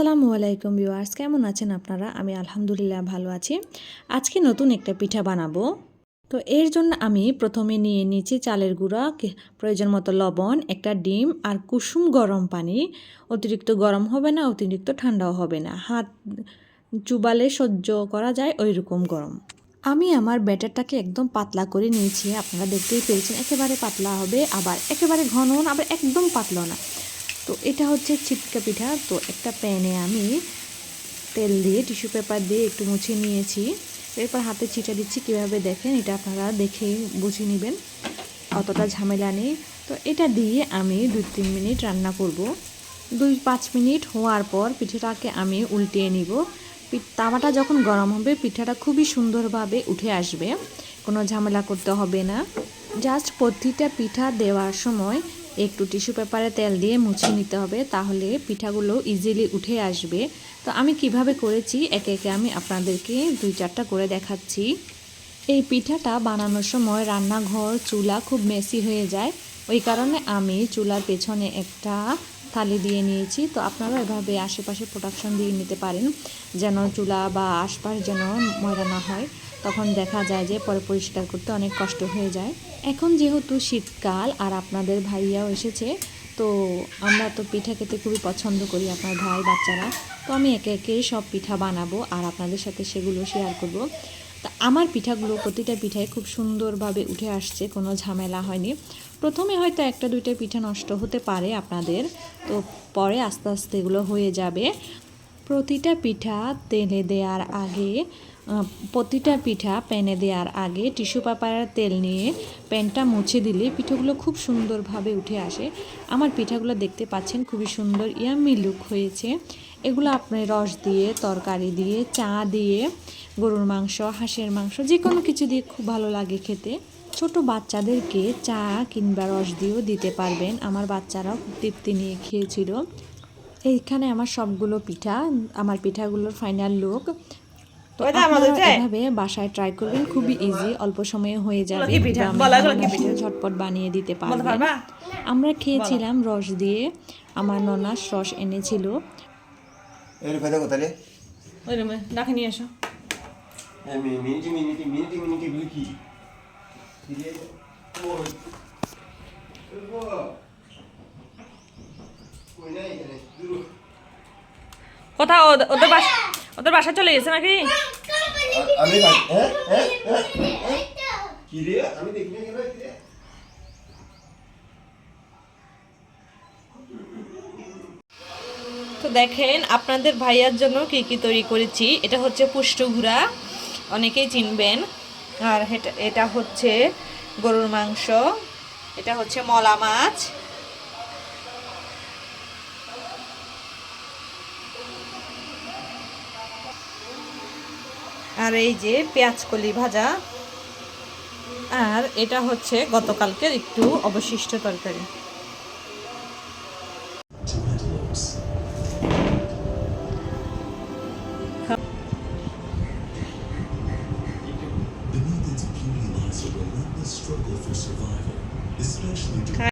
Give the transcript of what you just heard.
আসসালামু আলাইকুম ভিউয়ার্স, কেমন আছেন আপনারা? আমি আলহামদুলিল্লাহ ভালো আছি। আজকে নতুন একটা পিঠা বানাবো। তো এর জন্য আমি প্রথমে নিয়ে নিয়েছি চালের গুঁড়া প্রয়োজন মতো লবণ, একটা ডিম আর কুসুম গরম পানি। অতিরিক্ত গরম হবে না, অতিরিক্ত ঠান্ডাও হবে না। হাত চুবালে সহ্য করা যায় ওই রকম গরম। আমি আমার ব্যাটারটাকে একদম পাতলা করে নিয়েছি। আপনারা দেখতেই পেয়েছেন একেবারে পাতলা হবে, আবার একেবারে ঘন আবার একদম পাতলা না। তো এটা হচ্ছে ছিটকা পিঠা। তো একটা প্যানে আমি তেল দিয়ে টিস্যু পেপার দিয়ে একটু মুছে নিয়েছি। এরপর হাতে ছিটা দিচ্ছি, কীভাবে দেখেন এটা আপনারা দেখে বুঝে নেবেন অতটা ঝামেলা নেই। তো এটা দিয়ে আমি দুই তিন মিনিট রান্না করব। দুই পাঁচ মিনিট হওয়ার পর পিঠাটাকে আমি উল্টিয়ে নিব। তাওয়াটা যখন গরম হবে, পিঠাটা খুবই সুন্দরভাবে উঠে আসবে। কোনো ঝামেলা করতে হবে না। জাস্ট প্রতিটা পিঠা দেওয়ার সময় একটু টিস্যু পেপারে তেল দিয়ে মুছে নিতে হবে, তাহলে পিঠাগুলো ইজিলি উঠে আসবে। তো আমি কীভাবে করেছি? একে একে আমি আপনাদেরকে দুই চারটা করে দেখাচ্ছি। এই পিঠাটা বানানোর সময় রান্নাঘর, চুলা খুব মেসি হয়ে যায়। ওই কারণে আমি চুলার পেছনে একটা থালি দিয়ে নিয়েছি। তো আপনারা এভাবে আশেপাশে প্রোডাকশন দিয়ে নিতে পারেন, যেন চুলা বা আশপাশ যেন ময়লা না হয়। তখন দেখা যায় যে পরে পরিষ্কার করতে অনেক কষ্ট হয়ে যায়। এখন যেহেতু শীতকাল আর আপনাদের ভাইয়াও এসেছে, তো আমরা তো পিঠা খেতে খুবই পছন্দ করি আপনার ভাই, বাচ্চারা। তো আমি একে একে সব পিঠা বানাবো আর আপনাদের সাথে সেগুলো শেয়ার করব। তা আমার পিঠাগুলো প্রতিটা পিঠায় খুব সুন্দরভাবে উঠে আসছে, কোনো ঝামেলা হয়নি। প্রথমে হয়তো একটা দুইটা পিঠা নষ্ট হতে পারে আপনাদের, তো পরে আস্তে আস্তে এগুলো হয়ে যাবে। প্রতিটা পিঠা তেলে দেওয়ার আগে প্রতিটা পিঠা প্যানে দেওয়ার আগে টিস্যু পেপারের তেল নিয়ে প্যানটা মুছে দিলে পিঠাগুলো খুব সুন্দরভাবে উঠে আসে। আমার পিঠাগুলো দেখতে পাচ্ছেন, খুবই সুন্দর ইয়ামি লুক হয়েছে। এগুলো আপনি রস দিয়ে, তরকারি দিয়ে, চা দিয়ে, গরুর মাংস, হাঁসের মাংস যে কোনো কিছু দিয়ে খুব ভালো লাগে খেতে। ছোট বাচ্চাদেরকে চা কিংবা রস দিয়েও দিতে পারবেন। আমার বাচ্চারাও তৃপ্তি নিয়ে খেয়েছিল। এইখানে আমার সবগুলো পিঠা, আমার পিঠাগুলোর ফাইনাল লুক তো? এভাবে বাসায় ট্রাই করবেন খুবই ইজি অল্প সময়ে হয়ে যাবে? ঝটপট বানিয়ে দিতে পারবেন আমরা খেয়েছিলাম রস দিয়ে আমার ননাস রস এনেছিল। ডাকে নিয়ে কোথাও ওদের বাসা ওদের বাসা চলে গেছে নাকি? আমি হ্যাঁ হ্যাঁ কি রে? আমি দেখি না কেন তো দেখেন আপনাদের ভাইয়ার জন্য কি কি তৈরি করেছি? এটা হচ্ছে পুষ্টঘুরা অনেকেই চিনবেন। আর এটা এটা হচ্ছে গরুর মাংস এটা হচ্ছে মলা মাছ আর এই যে পেঁয়াজ কলি ভাজা। আর এটা হচ্ছে গতকালকের একটু অবশিষ্ট তরকারি।